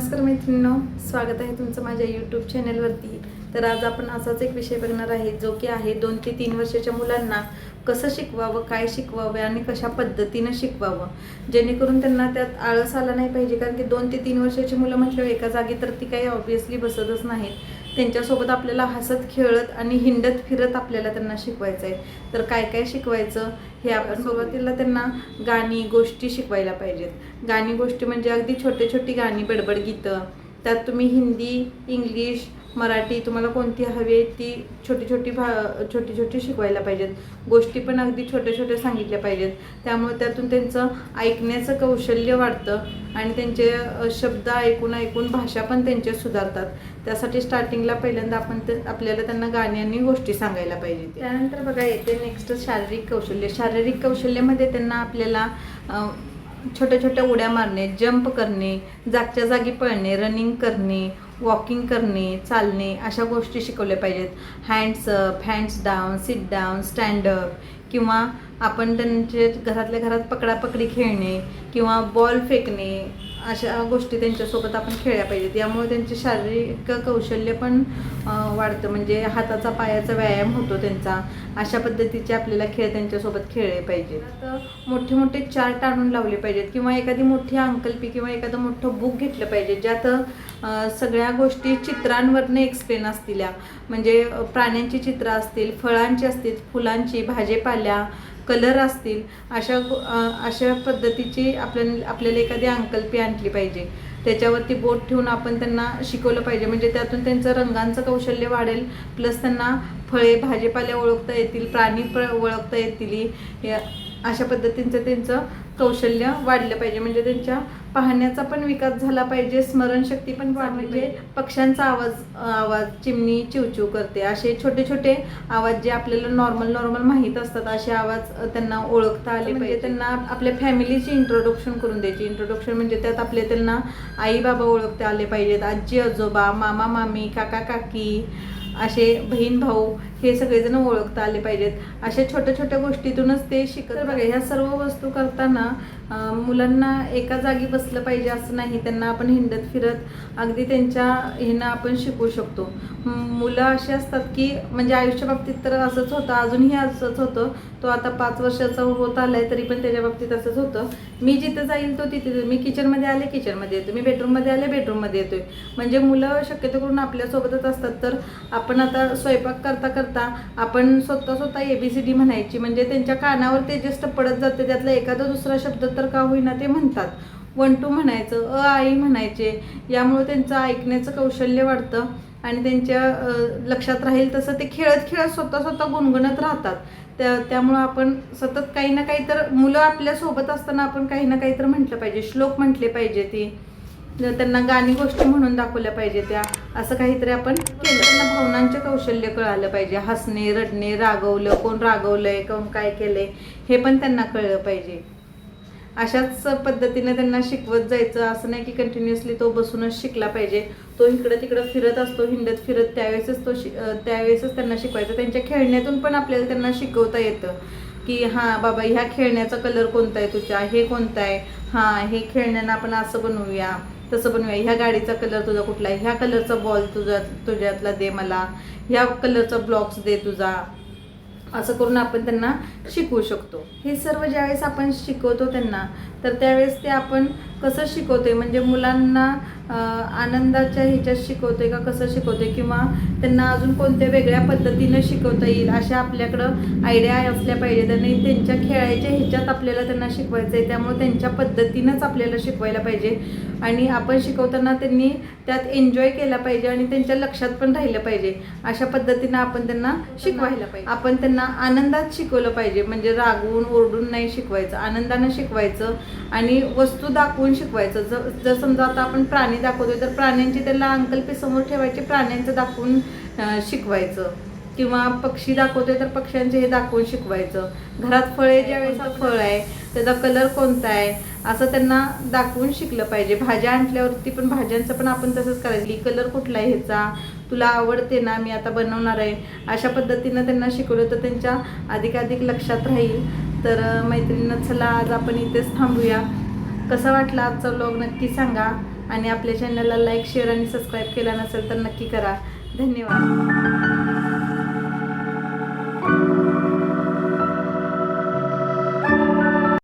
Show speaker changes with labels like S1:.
S1: नमस्कार मैत्रिणींनो स्वागत आहे तुमचं माझ्या यूट्यूब चॅनलवरती तर आज आपण असाच एक विषय बघणार आहे जो की आहे दोन ते तीन वर्षाच्या मुलांना कसं शिकवावं काय शिकवावं आणि कशा पद्धतीनं शिकवावं. जेणेकरून त्यांना त्यात आळस आला नाही पाहिजे कारण की दोन ते तीन वर्षाची मुलं म्हटल्यावर एका जागी तर ती काही ऑब्वियसली बसतच नाहीत. त्यांच्यासोबत आपल्याला हसत खेळत आणि हिंडत फिरत आपल्याला त्यांना शिकवायचं आहे. तर काय काय शिकवायचं हे आपण सुरुवातीला त्यांना गाणी गोष्टी शिकवायला पाहिजेत. गाणी गोष्टी म्हणजे अगदी छोटे छोटी गाणी बडबड गीतं. त्यात तुम्ही हिंदी इंग्लिश मराठी तुम्हाला कोणती हवी आहे ती छोटी छोटी भा छोटी छोटी शिकवायला पाहिजेत. गोष्टी पण अगदी छोट्या छोट्या सांगितल्या पाहिजेत. त्यामुळे त्यातून त्यांचं ऐकण्याचं कौशल्य वाढतं आणि त्यांचे शब्द ऐकून ऐकून भाषा पण त्यांच्या सुधारतात. त्यासाठी स्टार्टिंगला पहिल्यांदा आपण ते आपल्याला त्यांना गाणी आणि गोष्टी सांगायला पाहिजे त्यानंतर बघा येते नेक्स्ट शारीरिक कौशल्य. शारीरिक कौशल्यामध्ये त्यांना आपल्याला छोट्या छोट्या उड्या मारणे जंप करणे जागच्या जागी पळणे रनिंग करणे वॉकिंग करणे चालणे अशा गोष्टी शिकवल्या पाहिजेत. Hands up hands down sit down stand up किंवा आपण त्यांचे घरातल्या घरात पकडापकडी खेळणे किंवा बॉल फेकणे. अशा गोष्टी त्यांच्यासोबत आपण खेळल्या पाहिजेत. यामुळे त्यांचे शारीरिक कौशल्य पण वाढतं. म्हणजे हाताचा पायाचा व्यायाम होतो त्यांचा. अशा पद्धतीचे आपल्याला खेळ त्यांच्यासोबत खेळले पाहिजेत. तर मोठे मोठे चार्ट आणून लावले पाहिजेत किंवा एखादी मोठी अंकल्पी किंवा एखादं मोठं बुक घेतलं पाहिजे ज्यात सगळ्या गोष्टी चित्रांवरनं एक्सप्लेन असतील. म्हणजे प्राण्यांची चित्रं असतील फळांची असतील फुलांची भाजीपाल्या कलर असतील अशा अशा पद्धतीची आपल्याला आपल्याला एखादी अंकल्पी आणली पाहिजे. त्याच्यावरती बोट ठेवून आपण त्यांना शिकवलं पाहिजे. म्हणजे त्यातून त्यांचं रंगांचं कौशल्य वाढेल प्लस त्यांना फळे भाजीपाल्या ओळखता येतील प्राणी प्र ओळखता येतील. या- अशा पद्धतीचं त्यांचं कौशल्य वाढलं पाहिजे. म्हणजे त्यांच्या पाहण्याचा पण विकास झाला पाहिजे स्मरणशक्ती पण वाढली पाहिजे. पक्ष्यांचा आवाज आवाज चिमणी चिवचिव करते. असे छोटे छोटे आवाज जे आपल्याला नॉर्मल नॉर्मल माहीत असतात असे आवाज त्यांना ओळखता आले म्हणजे त्यांना आपल्या फॅमिलीची इंट्रोडक्शन करून द्यायची. इंट्रोडक्शन म्हणजे त्यात आपले त्यांना आई बाबा ओळखता आले पाहिजेत. आजी आजोबा मामा मामी काका काकी असे बहीण भाऊ हे सगळेजण ओळखता आले पाहिजेत. अशा छोट्या छोट्या गोष्टीतूनच ते शिकत बघा. ह्या सर्व वस्तू करताना मुलांना एका जागी बसलं पाहिजे असं नाही. त्यांना आपण हिंडत फिरत अगदी त्यांच्या ह्यानं आपण शिकवू शकतो. मुलं अशी असतात की म्हणजे आयुष्या बाबतीत तर असंच होतं. अजूनही असंच होतं. तो आता पाच वर्षाचा होत आलाय तरी पण त्याच्या बाबतीत असंच होतं. मी जिथं जाईल तो तिथे मी किचनमध्ये आले किचनमध्ये येतो. मी बेडरूममध्ये आले बेडरूममध्ये येतोय. म्हणजे मुलं शक्यतो करून आपल्यासोबतच असतात. तर आपण आता स्वयंपाक करता करता आपण स्वतः स्वतः ए बी सी डी म्हणायची. म्हणजे त्यांच्या कानावर ते जस्ट पडत जाते त्यातला एखादा दुसरा शब्द तर का होईना ते म्हणतात. वन टू म्हणायचं अ आई म्हणायचे यामुळे त्यांचं ऐकण्याचं कौशल्य वाढतं आणि त्यांच्या लक्षात राहील तसं ते खेळत खेळत स्वतः स्वतः गुणगुणत राहतात. त्या त्यामुळं आपण सतत काही ना काही तर मुलं आपल्यासोबत असताना आपण काही ना काही तर म्हटलं पाहिजे. श्लोक म्हटले पाहिजे ती. त्यांना गाणी गोष्टी म्हणून दाखवल्या पाहिजे त्या. असं काहीतरी आपण केलं. त्यांना भावनांचे कौशल्य कळालं पाहिजे. हसणे रडणे रागवलं कोण रागवलंय कोण काय केलंय हे पण त्यांना कळलं पाहिजे. अशाच पद्धतीने त्यांना शिकवत जायचं. असं नाही की कंटिन्युअसली तो बसूनच शिकला पाहिजे. तो इकडं तिकडं फिरत असतो हिंडत फिरत. त्यावेळेसच तो शि त्यावेळेसच त्यांना शिकवायचं. त्यांच्या खेळण्यातून पण आपल्याला त्यांना शिकवता येतं की हां बाबा ह्या खेळण्याचा कलर कोणता आहे तुझ्या? हे कोणता आहे? हां हे खेळण्यानं आपण असं बनवूया. तसं बनवूया. ह्या गाडीचा कलर तुझा कुठला आहे? ह्या कलरचा बॉल तुझ्या तुझ्यातला दे मला. ह्या कलरचा ब्लॉक्स दे तुझा. असं करून आपण त्यांना शिकवू शकतो. हे सर्व ज्यावेळेस आपण शिकवतो त्यांना तर त्यावेळेस ते आपण कसं शिकवते म्हणजे मुलांना आनंदाच्या ह्याच्यात शिकवते का? कसं शिकवते किंवा त्यांना अजून कोणत्या वेगळ्या पद्धतीनं शिकवता येईल? अशा आपल्याकडं आयडिया असल्या पाहिजेत आणि त्यांच्या खेळायच्या ह्याच्यात आपल्याला त्यांना शिकवायचं आहे. त्यामुळे त्यांच्या पद्धतीनंच आपल्याला शिकवायला पाहिजे. आणि आपण शिकवताना त्यांनी त्यात एन्जॉय केला पाहिजे आणि त्यांच्या लक्षात पण राहिलं पाहिजे. अशा पद्धतीनं आपण त्यांना शिकवायला पाहिजे. आपण त्यांना आनंदात शिकवलं पाहिजे. म्हणजे रागवून ओरडून नाही शिकवायचं. आनंदानं शिकवायचं आणि वस्तू दाखवून शिकवायचं. जर जर समजा आता आपण प्राणी दाखवतोय तर प्राण्यांची त्याला अंकल्पी समोर ठेवायचे प्राण्यांचं दाखवून शिकवायचं. किंवा पक्षी दाखवतोय तर पक्ष्यांचे हे दाखवून शिकवायचं. घरात फळे ज्यावेळेस फळ आहे त्याचा कलर कोणता आहे असं त्यांना दाखवून शिकलं पाहिजे. भाज्या आणल्यावरती पण भाज्यांचं पण आपण तसंच करायचं. कलर कुठला आहे ह्याचा? तुला आवडते ना मी आता बनवणार आहे. अशा पद्धतीनं त्यांना शिकवलं तर त्यांच्या अधिकाधिक लक्षात राहील. तर अं, चला आज आपण इथेच थांबूया. कसा वाटला आजचा ब्लॉग नक्की सांगा. आणि आपल्या चॅनलला लाईक शेअर आणि सबस्क्राईब केला नसेल तर नक्की करा. धन्यवाद.